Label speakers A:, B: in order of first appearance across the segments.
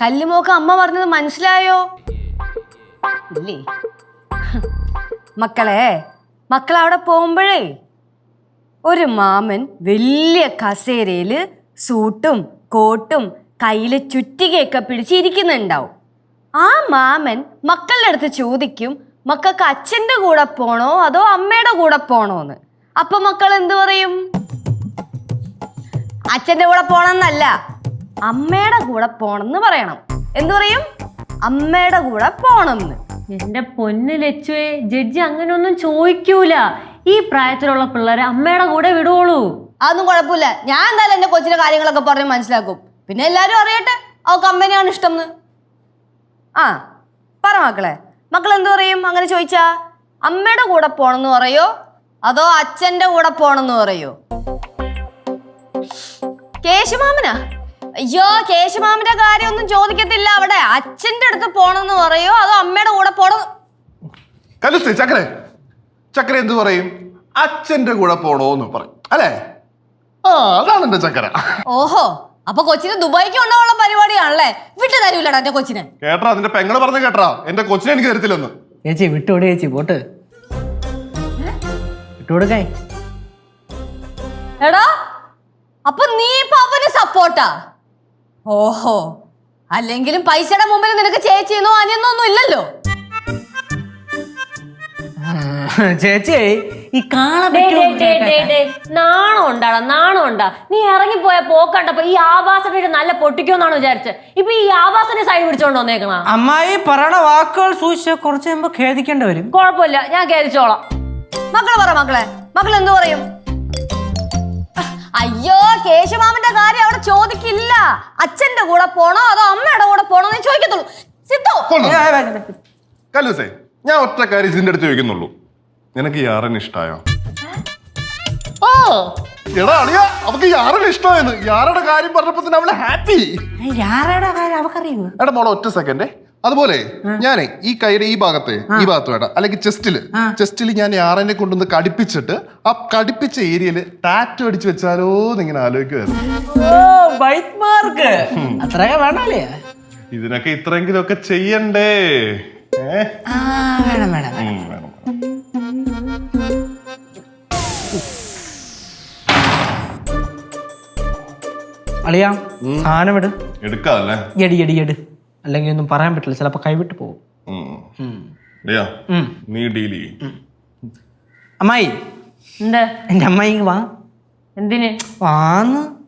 A: കല്ലുമോക്ക് അമ്മ പറഞ്ഞത് മനസ്സിലായോ? ഇല്ലേ? മക്കളെ മക്കൾ അവിടെ പോകുമ്പോഴേ ഒരു മാമൻ വലിയ കസേരയിൽ സൂട്ടും കോട്ടും കയ്യിൽ ചുറ്റികയൊക്കെ പിടിച്ചിരിക്കുന്നുണ്ടാവും. ആ മാമൻ മക്കളുടെ അടുത്ത് ചോദിക്കും മക്കൾക്ക് അച്ഛന്റെ കൂടെ പോണോ അതോ അമ്മയുടെ കൂടെ പോണോന്ന്? അപ്പൊ മക്കൾ എന്തു പറയും? അച്ഛന്റെ കൂടെ പോണമെന്നല്ല അമ്മയുടെ കൂടെ പോണെന്ന് പറയണം. എന്തു പറയും? അമ്മയുടെ കൂടെ പോണെന്ന്.
B: എന്റെ പൊന്ന് ലച്ചുവേ ജഡ്ജി അങ്ങനെയൊന്നും ചോദിക്കൂല. ഈ പ്രായത്തിലുള്ള പിള്ളേരെ അമ്മയുടെ കൂടെ വിടുവുള്ളൂ
A: അതൊന്നും കുഴപ്പമില്ല. ഞാൻ എന്തായാലും എന്റെ കൊച്ചിന്റെ കാര്യങ്ങളൊക്കെ പറഞ്ഞ് മനസ്സിലാക്കും. പിന്നെ എല്ലാരും അറിയട്ടെ ഓ കമ്പനിയാണ് ഇഷ്ടം എന്ന് ആ പറ മക്കളെ. മക്കൾ എന്തു പറയും? അങ്ങനെ ചോദിച്ചാ അമ്മയുടെ കൂടെ പോണെന്ന് പറയോ? അതോ അച്ഛന്റെ കൂടെ പോണെന്ന് പറയോ? കേശുമാമനാ? അയ്യോ കേശുമാമിന്റെ കാര്യമൊന്നും ചോദിക്കത്തില്ല അവിടെ. അച്ഛന്റെ അടുത്ത് പോണെന്ന് പറയോ? അതോ അമ്മയുടെ കൂടെ പോണം?
C: കലുസേ ചക്കരെ ചക്കര എന്ത് പറയും? അച്ഛന്റെ കൂടെ പോണോന്ന് പറയും. അല്ലേ? ആ അതാണ് എന്റെ ചക്കര
A: ഓഹോ അപ്പൊ കൊച്ചിന് ദുബായിക്ക് കൊണ്ടുപോകാനുള്ള പരിപാടിയാണല്ലേ? വിട്ടു തരൂലടാ എന്റെ കൊച്ചിനെ.
C: കേട്ടാ നിന്റെ പെങ്ങൾ പറഞ്ഞു കേട്ടാ. എന്റെ കൊച്ചിനെ എനിക്ക് തരത്തില്ലെന്ന്.
D: ചേച്ചി വിട്ടുകൊടു ചേച്ചി പോട്ട്. വിട്ടുകൊടുക്കേ
A: എടാ അപ്പൊ നീ ഇപ്പൊ അവന് സപ്പോർട്ടാ ഓഹോ. അല്ലെങ്കിലും പൈസയുടെ മുമ്പിൽ നിനക്ക് ചേച്ചിയെന്നോ അനിയെന്നോ ഒന്നും ഇല്ലല്ലോ.
D: ചേച്ചി ഈ.
B: നാണം ഉണ്ടാടാ നാണം ഉണ്ടാ നീ ഇറങ്ങിപ്പോയ പോക്കണ്ടപ്പോ ഈ ആവാസന്റെ നല്ല പൊട്ടിക്കുമെന്നാണ് വിചാരിച്ചത്. ഇപ്പൊ ഈ ആവാസന്റെ സൈഡ് പിടിച്ചോണ്ട് വന്നേക്കണ?
D: അമ്മായി പറയണ വാക്കുകൾ സൂക്ഷിച്ച് കുറച്ച് കഴിയുമ്പോ ഖേദിക്കേണ്ടി വരും.
B: കുഴപ്പമില്ല ഞാൻ ഖേദിച്ചോളാം.
A: മക്കൾ പറ മക്കളെ. മക്കൾ എന്തു പറയും? അയ്യോ കേശുമാമന്റെ കാര്യം അവിടെ ചോദിക്കില്ല. അച്ഛന്റെ കൂടെ പോണോ അതോ അമ്മയുടെ കൂടെ പോണോ എന്ന് ചോദിക്കത്തുള്ളൂ. സിദ്ധു!
C: കലുസേ ഞാൻ ഒറ്റ കാര്യം ഇതിന്റെ അടുത്ത് ചോദിക്കുന്നുള്ളൂ. നിനക്ക് ഈ ആറിന് ഇഷ്ടായോ? ആ എടാ അളിയ അവക്ക് യാറിന് ഇഷ്ടമായെന്ന് യാറുടെ കാര്യം പറഞ്ഞപ്പോ തന്നെ അവൾ ഹാപ്പി.
D: യാറയുടെ കാര്യം അവക്കറിയോ
C: എടാ മോളെ ഒറ്റ സെക്കൻഡേ അതുപോലെ ഞാനേ ഈ കൈയുടെ ഈ ഭാഗത്തെ ഈ ഭാഗത്ത് വേണ്ട. അല്ലെങ്കിൽ ചെസ്റ്റിൽ. ചെസ്റ്റിൽ ഞാൻ ആറിനെ കൊണ്ടുവന്ന് കടിപ്പിച്ചിട്ട് ആ കടിപ്പിച്ച ഏരിയയിൽ ടാറ്റു അടിച്ചു വെച്ചാലോ എന്നിങ്ങനെ ആലോചിക്കുമായിരുന്നു ഇതിനൊക്കെ ഇത്രയെങ്കിലും ഒക്കെ ചെയ്യണ്ടേ.
D: അളിയാ സാധനം
C: എടുക്കാല്ലേ
D: എടി എടി എട്. അല്ലെങ്കിൽ ഒന്നും പറയാൻ പറ്റില്ല ചിലപ്പോ കൈവിട്ട് പോകും.
C: ലിയ. നീ ഡീൽ ചെയ്യും.
D: അമ്മായി.
B: എന്താ?
D: എന്റെ അമ്മായി ഇങ്ങ് വാ.
B: എന്തിന്?
D: വാന്ന്.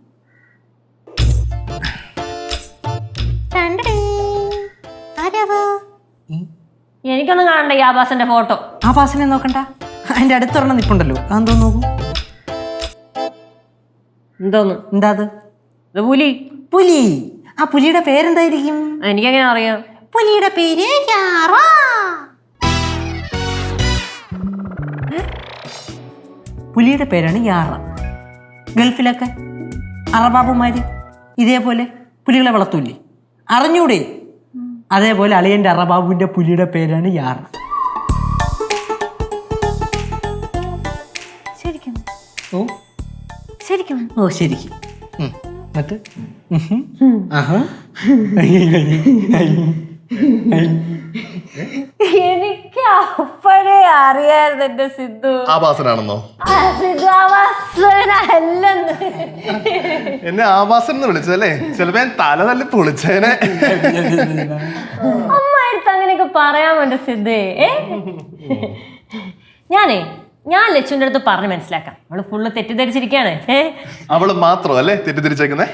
B: എനിക്കൊന്നും കാണണ്ട ഈ ആവാസന്റെ ഫോട്ടോ.
D: ആ പാസിനെ നോക്കണ്ട. അതിന്റെ അടുത്തൊരെണ്ണം നിപ്പുണ്ടല്ലോ. അതെന്തോ നോക്കൂ.
B: എന്തോന്ന്?
D: എന്താ അത്?
B: ഇത് പുലി.
D: പുലി. ആ പുലിയുടെ പേരെന്തായിരിക്കും?
B: എനിക്കങ്ങനെ അറിയാം.
D: പുലിയുടെ പേര് യാറ. പുലിയുടെ പേരാണ് യാറ. ഗൾഫിലൊക്കെ അറബാബുമാര് ഇതേപോലെ പുലികളെ വളർത്തൂലേ അറിഞ്ഞൂടെ? അതേപോലെ അളിയന്റെ അറബാബുവിന്റെ പുലിയുടെ പേരാണ് യാറ.
B: ശരിക്കും.
D: ഓ.
B: ശരിക്കും.
D: ഓ ശരിക്കും. എന്നിട്ട്.
B: എനിക്ക് അപ്പഴേ അറിയായിരുന്നു എന്റെ സിദ്ധു
C: ആഭാസനാണെന്നോ
B: ആ സിദ്ധു ആവാസനല്ലെന്ന്
C: എന്നെ ആഭാസൻ എന്ന് വിളിച്ചതല്ലേ? ചിലപ്പോ ഞാൻ തല തല്ലി പൊളിച്ചേനെ.
B: അമ്മ അടുത്ത് അങ്ങനെയൊക്കെ പറയാമോ എന്റെ സിദ്ധേ ഏ? ഞാനേ ഞാൻ ലക്ഷ്മിന്റെ അടുത്ത് പറഞ്ഞ് മനസ്സിലാക്കാം. അവൾ ഫുള്ള് തെറ്റിദ്ധരിച്ചിരിക്കാണ്.
C: അവൾ മാത്രം അല്ലേ തെറ്റിദ്ധരിച്ചേക്കുന്നേ?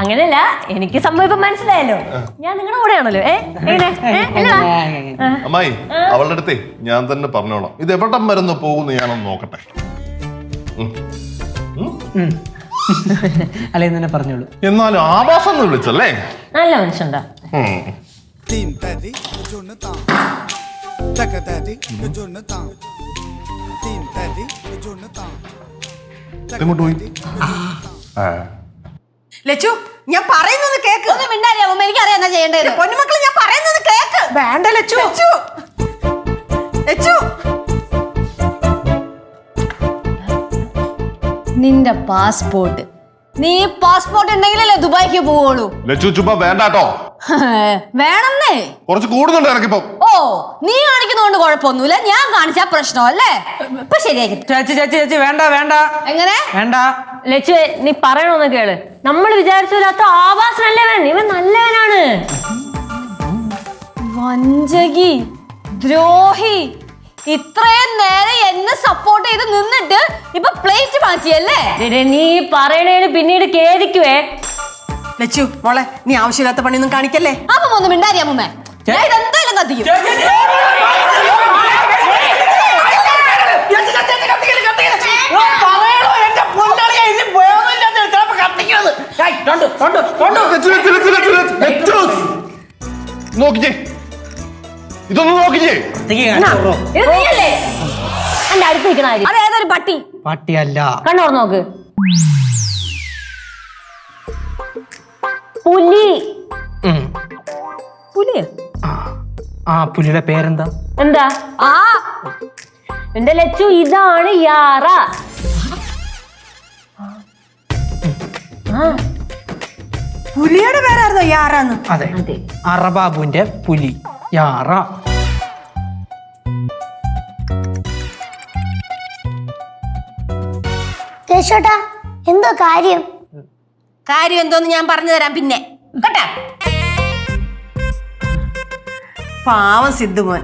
B: അങ്ങനെയല്ല എനിക്ക് സംഭവം ഇപ്പൊ മനസ്സിലായല്ലോ ഞാൻ നിങ്ങളുടെ കൂടെയാണല്ലോ?
C: അമ്മായി അവളുടെ അടുത്തേ ഞാൻ തന്നെ പറഞ്ഞോളാം. ഇത് എവിടം വരുന്ന് പോകുന്നു ഞാനൊന്ന് നോക്കട്ടെ.
D: അളിയൻ തന്നെ പറഞ്ഞോളൂ.
C: എന്നാലും ആഭാസം എന്ന് വിളിച്ചല്ലേ?
B: നല്ല മനുഷ്യണ്ടാ
E: ലച്ചു ഞാൻ പറയുന്നത് കേക്ക്.
A: ഒന്ന് മിണ്ടാരി അമ്മ എനിക്കറിയാം എന്നാ ചെയ്യേണ്ടത്.
E: പൊന്നുമക്കളെ ഞാൻ പറയുന്നത് കേക്ക്. വേണ്ട ലച്ചു. ലച്ചു. ലച്ചു.
A: നിന്റെ പാസ്പോർട്ട്. നീ പാസ്പോർട്ട് ഉണ്ടെങ്കിലല്ലേ ദുബായിക്ക് പോവുള്ളൂ.
C: ലച്ചു ചുമ്മാ വേണ്ടാട്ടോ.
A: വേണമെന്നേ.
C: കുറച്ച് കൂടുന്നുണ്ട് എനക്കിപ്പം.
A: ഓ നീ കാണിക്കുന്നതുകൊണ്ട് കുഴപ്പമൊന്നുമില്ല. ഞാൻ കാണിച്ച പ്രശ്നമല്ലേ? ഇപ്പൊ ശരിയാക്കി
D: ചേച്ചി ചേച്ചി ചേച്ചി വേണ്ട വേണ്ട.
A: എങ്ങനെ?
D: വേണ്ട.
B: ലച്ചു നീ പറയണോന്ന് കേൾ. നമ്മൾ വിചാരിച്ചില്ലാത്ത ആവാസ് നല്ലവൻ ഇവൻ നല്ലവനാണ്.
A: വഞ്ചകി ദ്രോഹി ഇത്രയും നേരം എന്നെ സപ്പോർട്ട് ചെയ്ത് നിന്നിട്ട് ഇപ്പൊ പ്ലേറ്റ് മാറ്റിയല്ലേ?
B: നീ പറയണേന് പിന്നീട് ഖേദിക്കുവേ.
E: ലച്ചു മോളെ നീ ആവശ്യമില്ലാത്ത പണിയൊന്നും കാണിക്കല്ലേ?
A: അപ്പൊ ഒന്നും മിണ്ടാരി അമ്മൂമ്മേ ഞാൻ ഇതെന്തായാലും കത്തിക്കും.
C: ഇതൊന്ന് നോക്കിച്ചേ
B: ഇത് നീയല്ലേ? എന്റെ അടുത്ത് നിൽക്കണ ആര്
A: അത് ഏതൊരു പട്ടി?
D: പട്ടിയല്ല
B: കണ്ണോർ നോക്ക്. പുലി.
D: പുലി?
A: പുലിയോ
D: ആ. ആ പുലിയുടെ പേരെന്താ?
B: എന്താ?
A: ആ
B: എന്റെ ലച്ചു ഇതാണ് യാറ.
E: പുലിയുടെ പേരായിരുന്നോ യാറാന്ന്?
D: അതെ.
B: അതെ.
D: അറബാബുവിന്റെ പുലി യാറ.
F: കേശോട്ടാ എന്തോ കാര്യം?
A: കാര്യം എന്തോന്ന് ഞാൻ പറഞ്ഞു തരാം പിന്നെ. കേട്ടാ?
E: പാവം സിദ്ധുമോൻ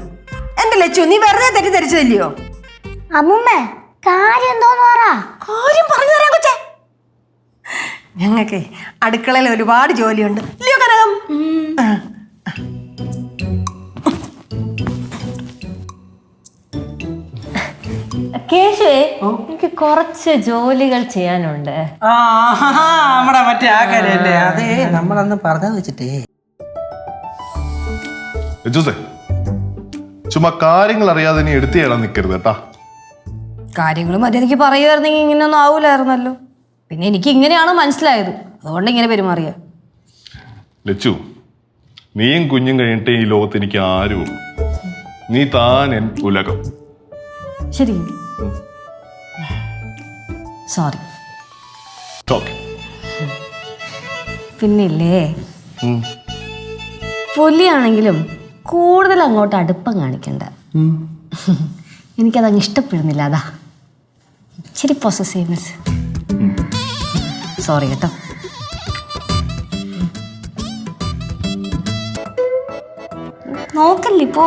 E: എന്റെ ലച്ചു നീ വെറുതെ തെറ്റിദ്ധരിച്ചതല്ലയോ?
F: അമ്മേ കാര്യം എന്തോന്ന് പറ.
E: കാര്യം പറഞ്ഞു തരാം കൊച്ചേ. ഞങ്ങൾക്ക് അടുക്കളയിൽ ഒരുപാട് ജോലിയുണ്ട്. ഇല്ലയോ കനകം? ആ.
B: കേശുവേ എനിക്ക് കുറച്ച് ജോലികൾ ചെയ്യാനുണ്ട്.
D: ആ നമ്മുടെ മറ്റേ ആ കാര്യല്ലേ. അതെ നമ്മളന്ന് പറഞ്ഞു വെച്ചിട്ടേ.
C: ചുമ്മാ കാര്യങ്ങൾ അറിയാതെ നീ എടുത്തു ചെയ്യാൻ നിൽക്കരുത് കേട്ടാ.
A: കാര്യങ്ങൾ മര്യാദയ്ക്ക് പറയുമായിരുന്നെങ്കിൽ ഇങ്ങനെയൊന്നും ആവൂലായിരുന്നല്ലോ. പിന്നെ എനിക്ക് ഇങ്ങനെയാണ് മനസ്സിലായത്. അതുകൊണ്ട് ഇങ്ങനെ പെരുമാറിയ.
C: ലച്ചു നീയും കുഞ്ഞും കഴിഞ്ഞിട്ട് ഈ ലോകത്ത് എനിക്ക് ആരും നീ താൻ ഉലകം.
A: ശരി. സോറി പിന്നില്ലേ? പുലിയാണെങ്കിലും കൂടുതൽ അങ്ങോട്ട് അടുപ്പം കാണിക്കണ്ട. എനിക്കതങ്ങ് ഇഷ്ടപ്പെടുന്നില്ല അതാ. ശരി പൊസസീവ്നെസ് സോറി കേട്ടോ. നോക്കല്ലേ പോ